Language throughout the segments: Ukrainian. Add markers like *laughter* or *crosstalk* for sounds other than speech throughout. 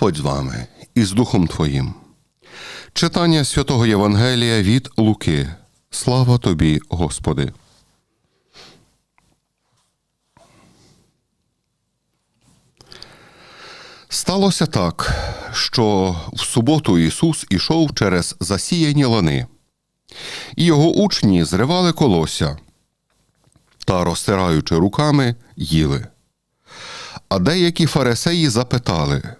Господь з вами і з Духом Твоїм. Читання святого Євангелія від Луки. Слава тобі, Господи. Сталося так, що в суботу Ісус ішов через засіяні лани, і його учні зривали колося та, розтираючи руками, їли. А деякі фарисеї запитали,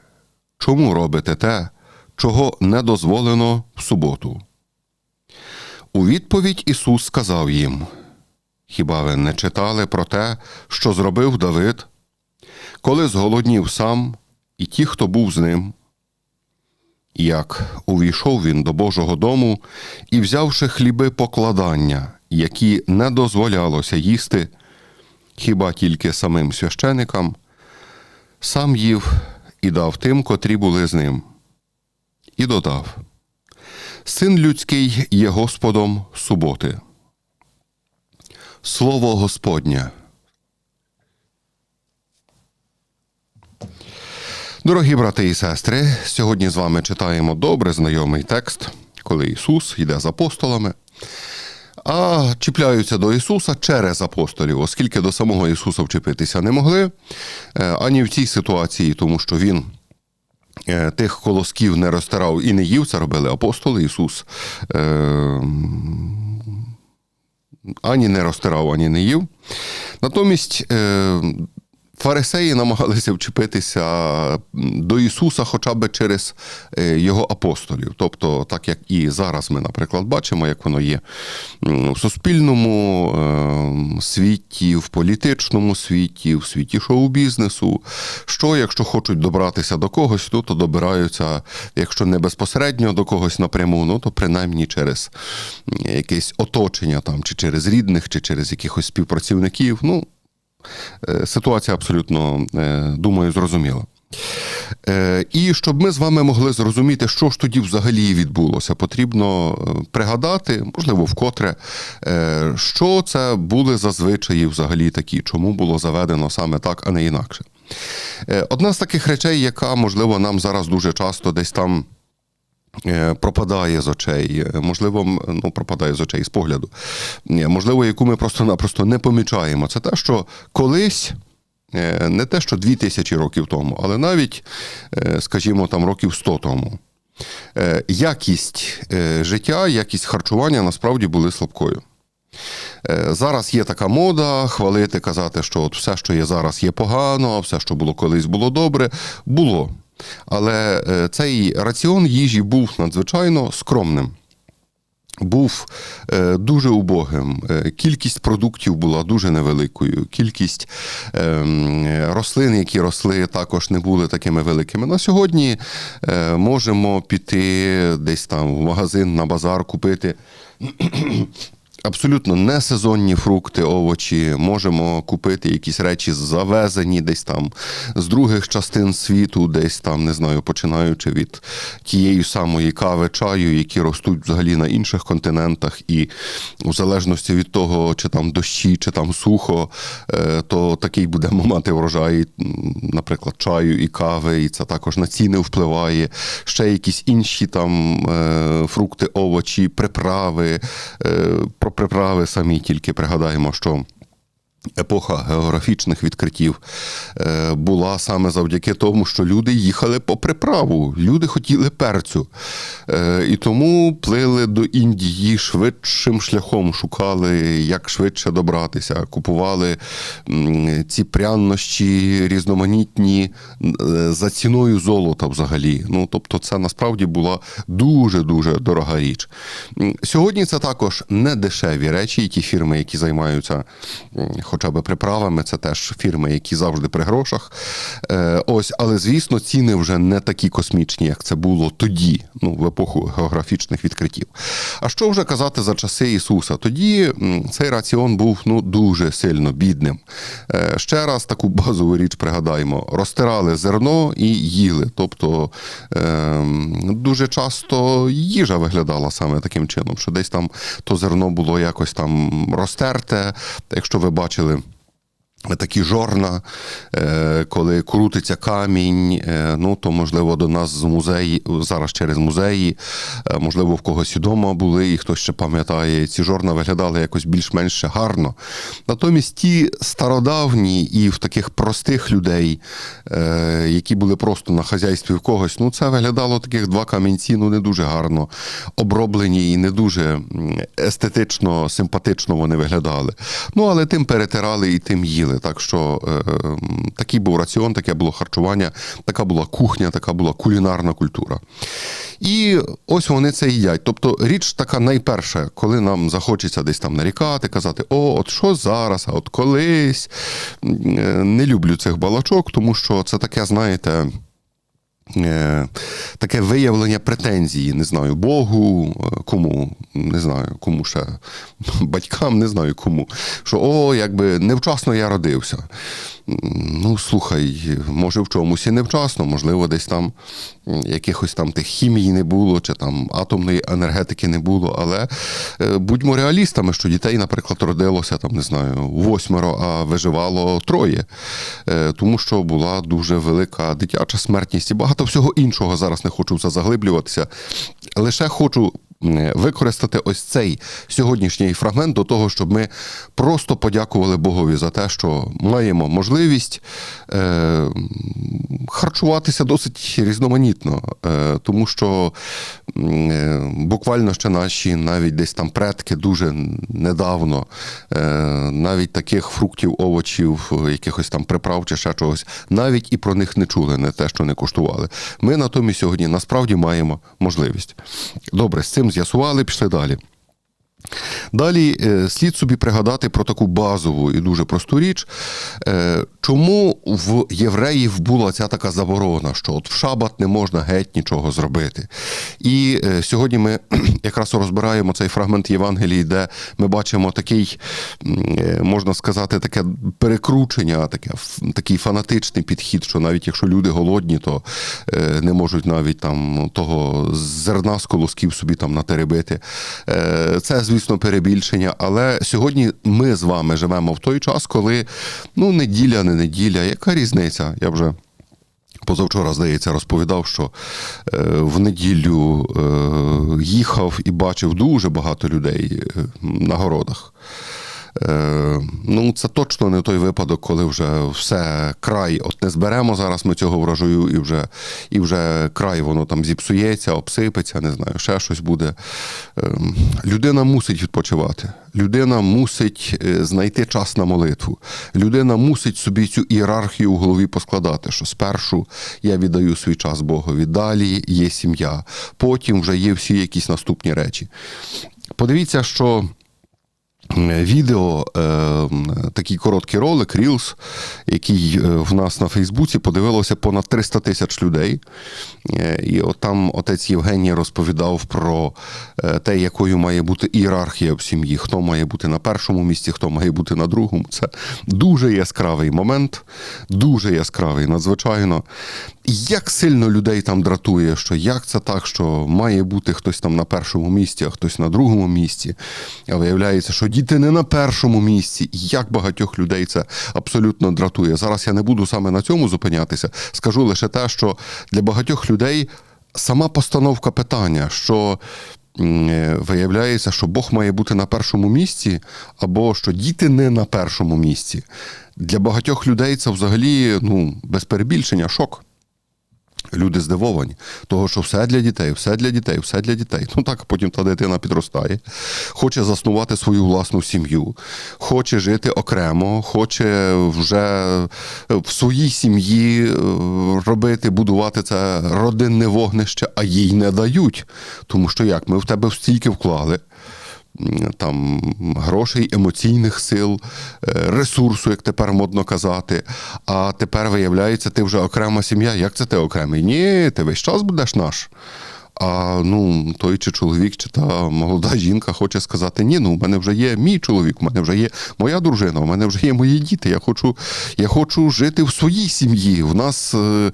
чому робите те, чого не дозволено в суботу? У відповідь Ісус сказав їм: Хіба ви не читали про те, що зробив Давид, коли зголоднів сам і ті, хто був з ним? Як увійшов він до Божого дому і, взявши хліби покладання, які не дозволялося їсти, хіба тільки самим священикам, сам їв і дав тим, котрі були з ним, і додав: Син людський є Господом суботи. Слово Господнє. Дорогі брати і сестри, сьогодні з вами читаємо добре знайомий текст, коли Ісус йде з апостолами, а чіпляються до Ісуса через апостолів, оскільки до самого Ісуса вчепитися не могли, е, ані в цій ситуації, тому що Він. е, Тих колосків не розтирав і не їв, це робили апостоли Ісус. Е, ані не розтирав, ані не їв. Натомість е, фарисеї намагалися вчепитися до Ісуса хоча б через е, його апостолів. Тобто, так як і зараз ми, наприклад, бачимо, як воно є в суспільному е, світі, в політичному світі, в світі шоу-бізнесу. Що, якщо хочуть добратися до когось, то, то добираються, якщо не безпосередньо до когось напряму, ну то принаймні через якесь оточення там, чи через рідних, чи через якихось співпрацівників. Ну, Ситуація абсолютно, е, думаю, зрозуміла. Е, І щоб ми з вами могли зрозуміти, що ж тоді взагалі відбулося, потрібно е, пригадати, можливо, вкотре, е, що це були зазвичаї взагалі такі, чому було заведено саме так, а не інакше. Е, Одна з таких речей, яка, можливо, нам зараз дуже часто десь там. Е, Пропадає з очей, е, можливо, ну пропадає з очей з погляду. Можливо, яку ми просто-напросто не помічаємо. Це те, що колись, е, не те, що 2000 років тому, але навіть, е, скажімо, там років 100 тому. е, Якість е, життя, якість харчування насправді були слабкою. Е, Зараз є така мода хвалити, казати, що от все, що є зараз, є погано, все, що було колись, було добре. Було. Але е, цей раціон їжі був надзвичайно скромним. Був е, дуже убогим. Е, Кількість продуктів була дуже невеликою. Кількість е, рослин, які росли, також не були такими великими. На сьогодні можемо піти десь там в магазин на базар, купити абсолютно несезонні фрукти, овочі. Можемо купити якісь речі завезені десь там з других частин світу, десь там, не знаю, починаючи від тієї самої кави, чаю, які ростуть взагалі на інших континентах, і в залежності від того, чи там дощі, чи там сухо, е, то такий будемо мати врожай, наприклад, чаю і кави, і це також на ціни впливає. Ще якісь інші там е, фрукти, овочі, приправи. Приправи самі тільки пригадаємо, що. Епоха географічних відкриттів е, була саме завдяки тому, що люди їхали по приправу, люди хотіли перцю. Е, І тому плили до Індії швидшим шляхом, шукали, як швидше добратися, купували ці прянощі різноманітні е, за ціною золота взагалі. Ну, тобто, це насправді була дуже-дуже дорога річ. Сьогодні це також не дешеві речі, і ті фірми, які займаються хоча б приправами, це теж фірми, які завжди при грошах. Е, ось, але звісно, ціни вже не такі космічні, як це було тоді, ну, в епоху географічних відкриттів. А що вже казати за часи Ісуса? Тоді цей раціон був ну, дуже сильно бідним. Е, ще раз таку базову річ пригадаємо: розтирали зерно і їли. Тобто е, дуже часто їжа виглядала саме таким чином, що десь там то зерно було якось там розтерте. Якщо ви бачили. Такі жорна, е, коли крутиться камінь, е, ну то можливо до нас з музеї, зараз через музеї, е, можливо, в когось і дома були, і хтось ще пам'ятає, ці жорна виглядали якось більш-менш гарно. Натомість ті стародавні і в таких простих людей, які були просто на хазяйстві в когось, ну це виглядало таких два камінці, ну не дуже гарно оброблені і не дуже естетично, симпатично вони виглядали. Ну але тим перетирали і тим їли. Так що е, м, такий був раціон, таке було харчування, така була кухня, така була кулінарна культура. І ось вони це їдять. Тобто річ така найперша, коли нам захочеться десь там нарікати, казати, о, от що зараз, а от колись. Е, Не люблю цих балачок, тому що це таке, знаєте. Е, Таке виявлення претензії, не знаю, Богу, е, кому, не знаю, кому ще, *laughs* батькам, не знаю кому. Що о, якби невчасно я родився. Ну, слухай, може в чомусь і невчасно, можливо, десь там якихось там тих хімії не було, чи там атомної енергетики не було. Але е, будьмо реалістами, що дітей, наприклад, родилося там, не знаю, восьмеро, а виживало троє. Е, Тому що була дуже велика дитяча смертність і багато всього іншого. Зараз не хочу в це заглиблюватися. Лише хочу використати ось цей сьогоднішній фрагмент до того, щоб ми просто подякували Богові за те, що маємо можливість е, харчуватися досить різноманітно, е, тому що е, буквально ще наші навіть десь там предки дуже недавно е, навіть таких фруктів, овочів, якихось там приправ чи ще чогось, навіть і про них не чули, не те, що не куштували. Ми натомість сьогодні насправді маємо можливість. Добре, з цим з'ясували, пішли далі. Далі е, слід собі пригадати про таку базову і дуже просту річ, е, чому в євреїв була ця така заборона, що от в шабат не можна геть нічого зробити. І е, сьогодні ми *clears throat* якраз розбираємо цей фрагмент Євангелії, де ми бачимо такий, можна сказати, таке перекручення, таке, такий фанатичний підхід, що навіть якщо люди голодні, то не можуть навіть там того зерна з колосків собі там натеребити. Це, звісно, перебільшення, але сьогодні ми з вами живемо в той час, коли ну, неділя, не неділя, яка різниця? Я вже. Позавчора, здається, розповідав, що е, в неділю е, їхав і бачив дуже багато людей е, на городах. Е, ну, це точно не той випадок, коли вже все край. От не зберемо зараз ми цього врожаю, і вже, і вже край воно там зіпсується, обсипеться, не знаю, ще щось буде. Е, людина мусить відпочивати. Людина мусить е, знайти час на молитву. Людина мусить собі цю ієрархію в голові поскладати, що спершу я віддаю свій час Богові, далі є сім'я, потім вже є всі якісь наступні речі. Подивіться, що відео, е, такий короткий ролик, Reels, який е, в нас на Фейсбуці подивилося понад 300 тисяч людей. Е, І от там отець Євгеній розповідав про те, якою має бути ієрархія в сім'ї, хто має бути на першому місці, хто має бути на другому. Це дуже яскравий момент, дуже яскравий, надзвичайно. Як сильно людей там дратує, що як це так, що має бути хтось там на першому місці, а хтось на другому місці. А виявляється, що діти не на першому місці. І як багатьох людей це абсолютно дратує. Зараз я не буду саме на цьому зупинятися. Скажу лише те, що для багатьох людей сама постановка питання, що. е, Виявляється, що Бог має бути на першому місці, або що діти не на першому місці. Для багатьох людей це взагалі ну, без перебільшення шок. Люди здивовані, того, що все для дітей, все для дітей, все для дітей. Ну так, потім та дитина підростає, хоче заснувати свою власну сім'ю, хоче жити окремо, хоче вже в своїй сім'ї е, робити, будувати це родинне вогнище, а їй не дають. Тому що як ми в тебе стільки вклали. Там грошей, емоційних сил, е, ресурсу, як тепер модно казати. А тепер виявляється, ти вже окрема сім'я. Як це ти окремий? Ні, ти весь час будеш наш. А ну, той чи чоловік, чи та молода жінка хоче сказати: ні, ну в мене вже є мій чоловік, у мене вже є моя дружина, у мене вже є мої діти. Я хочу, я хочу жити в своїй сім'ї. В нас е,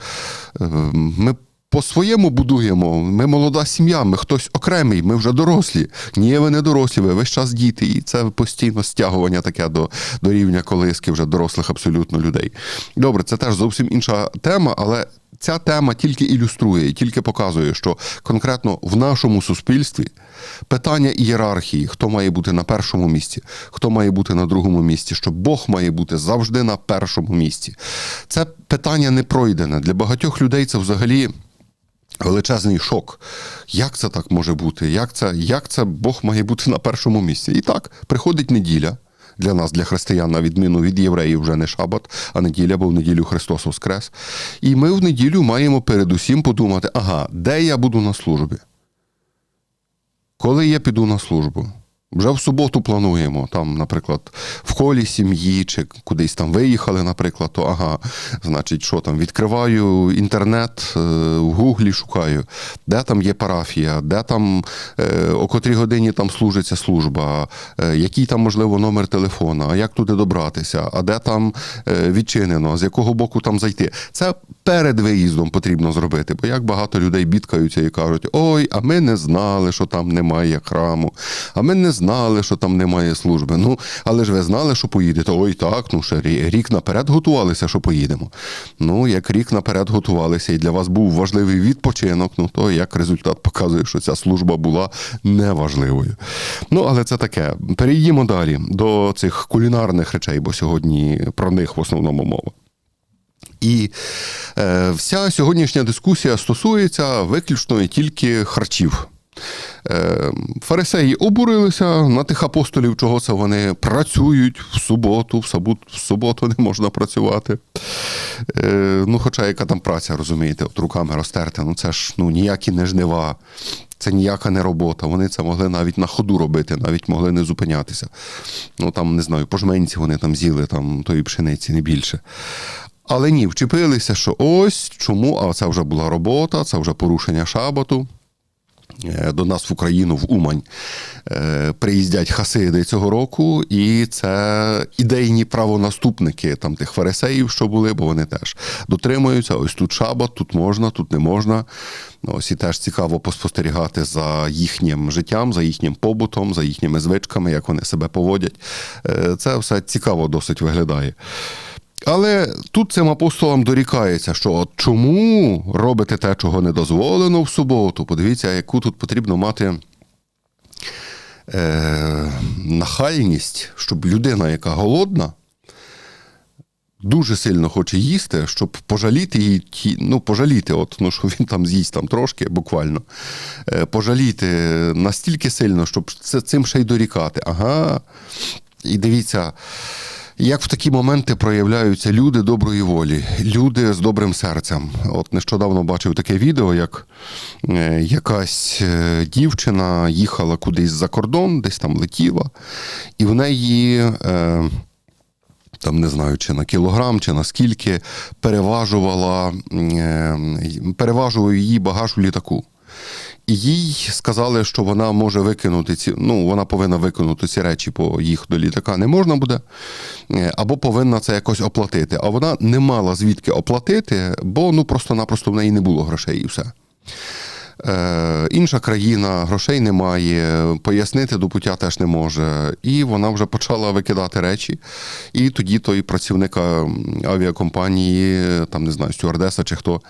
е, ми по-своєму будуємо. Ми молода сім'я, ми хтось окремий, ми вже дорослі. Ні, ви не дорослі, ви весь час діти. І це постійно стягування таке до, до рівня колиски вже дорослих абсолютно людей. Добре, це теж зовсім інша тема, але. Ця тема тільки ілюструє, тільки показує, що конкретно в нашому суспільстві питання ієрархії, хто має бути на першому місці, хто має бути на другому місці, що Бог має бути завжди на першому місці. Це питання не пройдене. Для багатьох людей це взагалі. Величезний шок. Як це так може бути? Як це, як це Бог має бути на першому місці? І так, приходить неділя. Для нас, для християн, на відміну від євреїв, вже не шабат, а неділя, бо в неділю Христос Воскрес. І ми в неділю маємо передусім подумати: ага, де я буду на службі? Коли я піду на службу? Вже в суботу плануємо, там, наприклад, в колі сім'ї чи кудись там виїхали, наприклад, то ага, значить, що там, відкриваю інтернет, е, в Гуглі шукаю, де там є парафія, де там, е, о котрій годині там служиться служба, е, який там, можливо, номер телефона, а як туди добратися, а де там відчинено, з якого боку там зайти. Це перед виїздом потрібно зробити, бо як багато людей бідкаються і кажуть: ой, а ми не знали, що там немає храму, а ми не знали, що там немає служби. Ну, але ж ви знали, що поїдете. Ой, так, ну ще рік наперед готувалися, що поїдемо. Ну, як рік наперед готувалися, і для вас був важливий відпочинок, ну то як результат показує, що ця служба була неважливою. Ну, але це таке. Перейдімо далі до цих кулінарних речей, бо сьогодні про них в основному мова. І е, вся сьогоднішня дискусія стосується виключно і тільки харчів. Е, Фарисеї обурилися на тих апостолів, чого це вони працюють в суботу, в сабу- в суботу не можна працювати. Е, Ну, хоча яка там праця, розумієте, от руками розтерти, ну це ж ну, ніякі не жнива, це ніяка не робота. Вони це могли навіть на ходу робити, навіть могли не зупинятися. Ну там, не знаю, по жменці вони там з'їли там тої пшениці, не більше. Але ні, вчепилися, що ось чому, а це вже була робота, це вже порушення шабату. Е, До нас в Україну в Умань е, приїздять хасиди цього року, і це ідейні правонаступники там тих фарисеїв, що були, бо вони теж дотримуються. Ось тут шабат, тут можна, тут не можна. Ось і теж цікаво поспостерігати за їхнім життям, за їхнім побутом, за їхніми звичками, як вони себе поводять. Е, Це все цікаво досить виглядає. Але тут цим апостолам дорікається, що от чому робите те, чого не дозволено в суботу? Подивіться, яку тут потрібно мати е, нахальність, щоб людина, яка голодна, дуже сильно хоче їсти, щоб пожаліти її, ну, пожаліти, от, ну, що він там з'їсть там трошки, буквально, е, пожаліти настільки сильно, щоб це, цим ще й дорікати. Ага. І дивіться. Як в такі моменти проявляються люди доброї волі, люди з добрим серцем. От нещодавно бачив таке відео, як е, якась е, дівчина їхала кудись за кордон, десь там летіла, і в неї. Е, там не знаю, чи на кілограм, чи на скільки переважувала, е, переважував її багаж у літаку. Їй сказали, що вона може викинути ці, ну вона повинна викинути ці речі, бо їх до літака не можна буде, е, або повинна це якось оплатити. А вона не мала звідки оплатити, бо ну просто-напросто в неї не було грошей і все. Е, інша країна, грошей немає, пояснити до пуття теж не може. І вона вже почала викидати речі. І тоді той працівник е, авіакомпанії, там не знаю, стюардеса чи хто,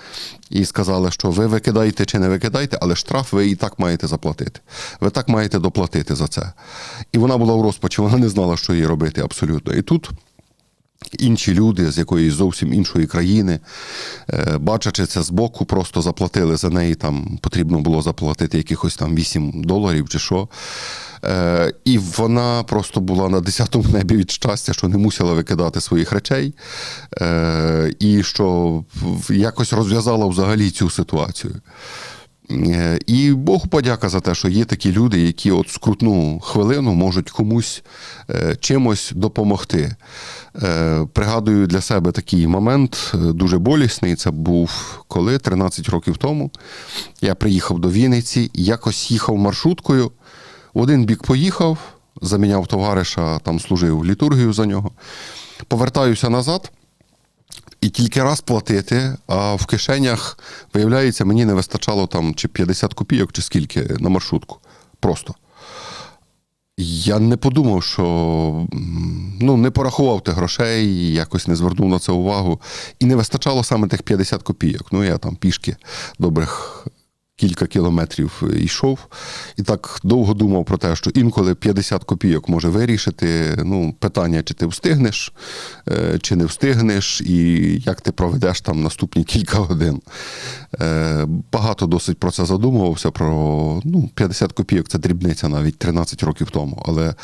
і сказали, що ви викидаєте чи не викидаєте, але штраф ви і так маєте заплатити. Ви так маєте доплатити за це. І вона була в розпачі, вона не знала, що їй робити абсолютно. І тут інші люди з якоїсь зовсім іншої країни, е, бачачи це збоку, просто заплатили за неї. Там потрібно було заплатити якихось там 8 доларів чи що. Е, І вона просто була на 10-му небі від щастя, що не мусила викидати своїх речей, е, і що якось розв'язала взагалі цю ситуацію. Е, І Богу подяка за те, що є такі люди, які от скрутну хвилину можуть комусь е, чимось допомогти. Е, Пригадую для себе такий момент дуже болісний. Це був коли 13 років тому. Я приїхав до Вінниці, якось їхав маршруткою. В один бік поїхав, заміняв товариша, там служив літургію за нього. Повертаюся назад. І тільки раз платити, а в кишенях, виявляється, мені не вистачало там чи 50 копійок, чи скільки на маршрутку. Просто. Я не подумав, що ну, не порахував тих грошей, якось не звернув на це увагу. І не вистачало саме тих 50 копійок. Ну, я там пішки добрих кілька кілометрів йшов і так довго думав про те, що інколи 50 копійок може вирішити ну, питання, чи ти встигнеш, е, чи не встигнеш, і як ти проведеш там наступні кілька годин. Е, Багато досить про це задумувався. Про ну, 50 копійок це дрібниця навіть 13 років тому, але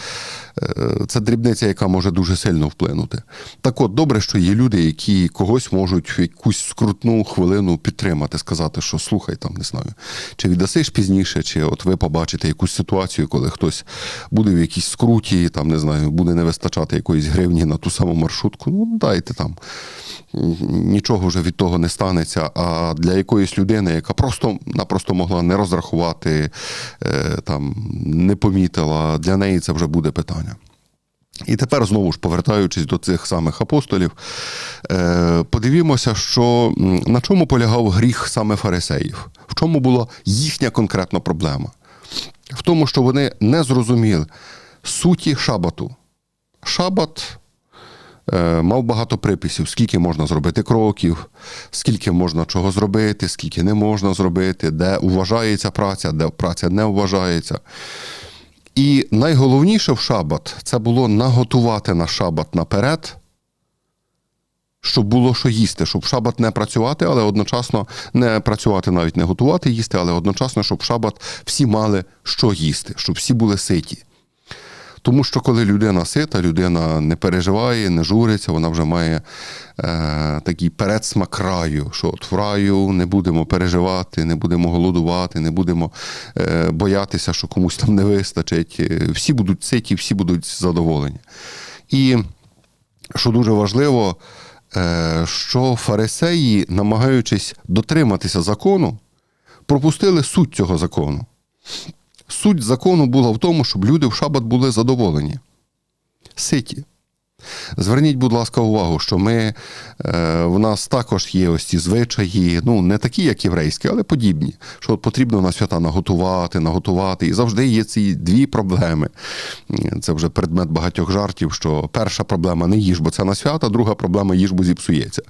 е, це дрібниця, яка може дуже сильно вплинути. Так от, добре, що є люди, які когось можуть в якусь скрутну хвилину підтримати, сказати, що слухай, там не знаю, чи віддасиш пізніше, чи от ви побачите якусь ситуацію, коли хтось буде в якійсь скруті, там не знаю, буде не вистачати якоїсь гривні на ту саму маршрутку. Ну, дайте там. Нічого вже від того не станеться. А для якоїсь людини, яка просто-напросто могла не розрахувати, е, там, не помітила, для неї це вже буде питання. І тепер знову ж повертаючись до цих самих апостолів, е, подивімося, що на чому полягав гріх саме фарисеїв, в чому була їхня конкретна проблема? В тому, що вони не зрозуміли суті шабату. Шабат е, мав багато приписів, скільки можна зробити кроків, скільки можна чого зробити, скільки не можна зробити, де вважається праця, де праця не вважається. І найголовніше в шабат це було наготувати на шабат наперед, щоб було що їсти, щоб в шабат не працювати, але одночасно не працювати, навіть не готувати їсти, але одночасно, щоб в шабат всі мали що їсти, щоб всі були ситі. Тому що коли людина сита, людина не переживає, не журиться, вона вже має е, такий передсмак раю, що от в раю не будемо переживати, не будемо голодувати, не будемо е, боятися, що комусь там не вистачить. Е, Всі будуть ситі, всі будуть задоволені. І що дуже важливо, е, що фарисеї, намагаючись дотриматися закону, пропустили суть цього закону. Суть закону була в тому, щоб люди в шабат були задоволені, ситі. Зверніть, будь ласка, увагу, що ми, е, в нас також є ось ці звичаї, ну не такі, як єврейські, але подібні. Що от потрібно на свята наготувати, наготувати. І завжди є ці дві проблеми. Це вже предмет багатьох жартів. Що перша проблема не їж, бо це на свята, друга проблема їж, бо зіпсується.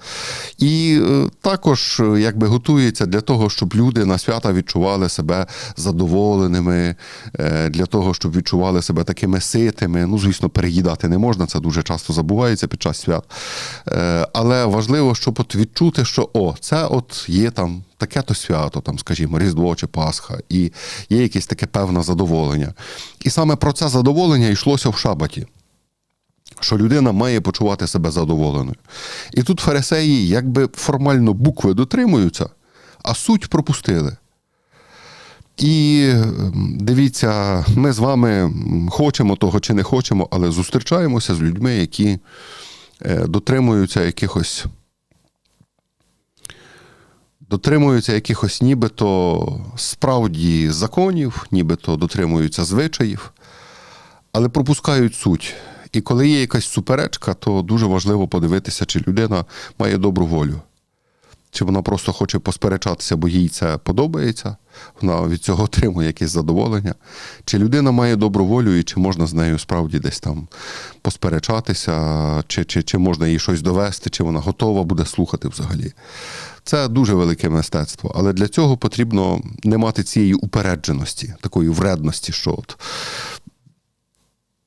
І е, також е, якби готується для того, щоб люди на свята відчували себе задоволеними, е, для того, щоб відчували себе такими ситими. Ну, звісно, переїдати не можна, це дуже часто забувається під час свят. Е, Але важливо, щоб от відчути, що о, це от є там таке-то свято, там, скажімо, Різдво чи Пасха, і є якесь таке певне задоволення. І саме про це задоволення йшлося в шабаті. Що людина має почувати себе задоволеною. І тут фарисеї якби формально букви дотримуються, а суть пропустили. І ем, дивіться, ми з вами хочемо того чи не хочемо, але зустрічаємося з людьми, які е, дотримуються якихось. Дотримуються якихось нібито справді законів, нібито дотримуються звичаїв, але пропускають суть. І коли є якась суперечка, то дуже важливо подивитися, чи людина має добру волю. Чи вона просто хоче посперечатися, бо їй це подобається, вона від цього *laughs* отримує якесь задоволення. Чи людина має добру волю, і чи можна з нею справді десь там посперечатися, чи, чи, чи можна їй щось довести, чи вона готова буде слухати взагалі. Це дуже велике мистецтво, але для цього потрібно не мати цієї упередженості, такої вредності, що от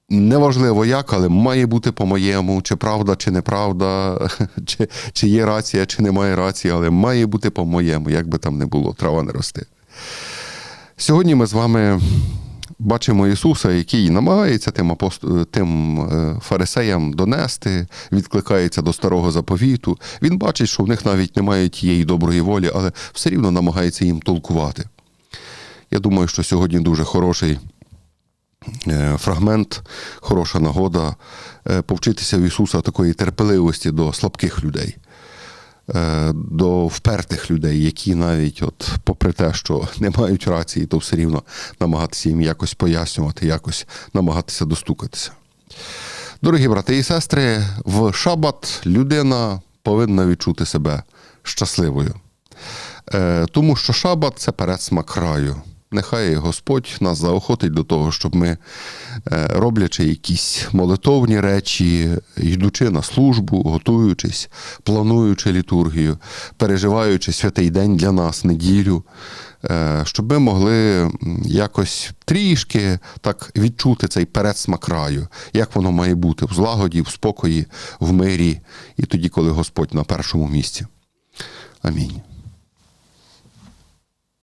Неважливо як, але має бути по-моєму, чи правда, чи неправда, *laughs* чи, чи є рація, чи немає рації, але має бути по-моєму, як би там не було, трава не росте. Сьогодні ми з вами бачимо Ісуса, який намагається тим, апост... тим е, фарисеям донести, відкликається до старого заповіту. Він бачить, що в них навіть немає тієї доброї волі, але все рівно намагається їм толкувати. Я думаю, що сьогодні дуже хороший. Е, фрагмент, хороша нагода е, повчитися в Ісуса такої терпеливості до слабких людей, е, до впертих людей, які навіть, от, попри те, що не мають рації, то все рівно намагатися їм якось пояснювати, якось намагатися достукатися. Дорогі брати і сестри, в шабат людина повинна відчути себе щасливою. Тому що шабат це передсмак раю. Нехай Господь нас заохотить до того, щоб ми, е, роблячи якісь молитовні речі, йдучи на службу, готуючись, плануючи літургію, переживаючи святий день для нас, неділю, е, щоб ми могли якось трішки так відчути цей передсмак раю, як воно має бути в злагоді, в спокої, в мирі, і тоді, коли Господь на першому місці. Амінь.